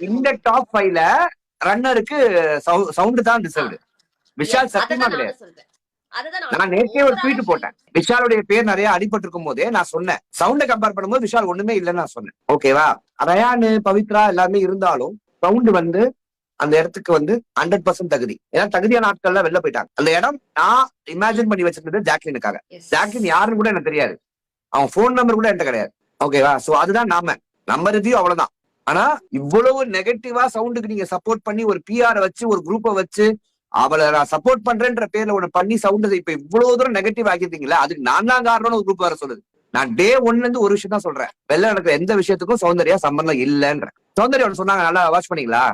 இந்த டாப் ஃபைவ்ல ரன்னருக்கு சவுண்ட் தான் ரிசல்ட் விஷால் சத்தியமா கிடையாது நான் நேற்றே ஒரு ட்வீட் போட்டேன். விஷாலுடைய பேர் நிறைய அடிபட்டு இருக்கும் போதே நான் சொன்னேன். சவுண்ட கம்பேர் பண்ணும்போது விஷால் ஒண்ணுமே இல்லைன்னு நான் சொன்னேன். ஓகேவா ரயானு பவித்ரா எல்லாமே இருந்தாலும் சவுண்ட் வந்து அந்த இடத்துக்கு வந்து ஹண்ட்ரட் பர்சன்ட் தகுதி. ஏன்னா தகுதியான ஆட்கள்லாம் வெளில போயிட்டாங்க. அந்த இடம் நான் இமேஜின் பண்ணி வச்சிருந்தது ஜாக்லினுக்காக. ஜாக்லின் யாருன்னு கூட எனக்கு தெரியாது. அவன் ஃபோன் நம்பர் கூட என்கிட்ட கிடையாது. ஓகேவா சோ அதுதான் நாம. நம்ம ரிவ்யூ அவ்வளவுதான். ஆனா இவ்வளவு நெகட்டிவா சவுண்டுக்கு நீங்க சப்போர்ட் பண்ணி ஒரு பிஆரை வச்சு ஒரு குரூப்பை வச்சு அவளை நான் சப்போர்ட் பண்றேன்ற பேர்ல ஒண்ணு பண்ணி சவுண்ட் இப்ப இவ்வளவு தூரம் நெகட்டிவ் ஆக்கிட்டீங்களா அதுக்கு நான் தான் காரணம்னு ஒரு குரூப் வர சொல்லுது. நான் டே ஒன்ல இருந்து ஒரு விஷயம் தான் சொல்றேன். வெளில நடக்கிற எந்த விஷயத்துக்கும் சௌந்தர்யா சம்பந்தம் இல்லைன்ற சௌந்தர்யா ஒன்று சொன்னாங்க நல்லா வாட்ச் பண்ணீங்களா?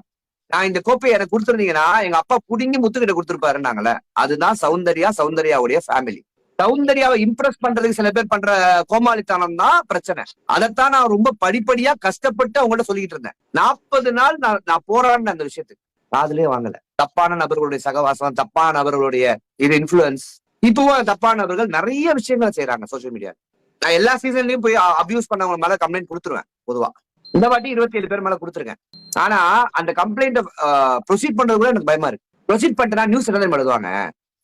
நான் இந்த கோப்பையை எனக்கு கொடுத்துருந்தீங்கன்னா எங்க அப்பா புடிங்கி முத்துக்கிட்ட கொடுத்துருப்பாருன்னாங்களே அதுதான் சௌந்தர்யா சௌந்தர்யாவுடைய ஃபேமிலி சௌந்தர்யாவை இம்ப்ரெஸ் பண்றதுக்கு சில பேர் பண்ற கோமாளித்தனம் தான் பிரச்சனை. அதைத்தான் நான் ரொம்ப படிப்படியா கஷ்டப்பட்டு அவங்கள்ட்ட சொல்லிட்டு இருந்தேன். நாற்பது நாள் நான் நான் போராடின அந்த விஷயத்துக்கு. காதலே வாங்கல. தப்பான நபர்களுடைய சகவாசம் தப்பான நபர்களுடைய இது இன்ஃபுளுன்ஸ் இப்பவும் தப்பான நபர்கள் நிறைய விஷயங்களை செய்யறாங்க சோஷியல் மீடியா நான் எல்லா சீசன்லயும் போய் அபியூஸ் பண்ணவங்க மேல கம்ப்ளைண்ட் கொடுத்துருவேன் பொதுவா. இந்த வாட்டி இருபத்தி ஏழு பேர் மேல கொடுத்துருக்கேன். ஆனா அந்த கம்ப்ளைண்ட் ப்ரொசீட் பண்றது கூட எனக்கு பயமா இருக்கு. ப்ரொசீட் பண்ணிட்டா நியூஸ் என்ன எழுதுவாங்க?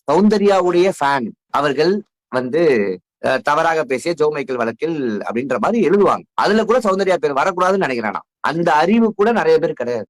சௌந்தர்யாவுடைய ஃபேன் அவர்கள் வந்து அஹ், தவறாக பேசிய ஜோ மைக்கேல் வழக்கில் அப்படின்ற மாதிரி எழுதுவாங்க அதுல கூட சௌந்தர்யா பேர் வரக்கூடாதுன்னு நினைக்கிறேன் நான். அந்த அறிவு கூட நிறைய பேர் கிடையாது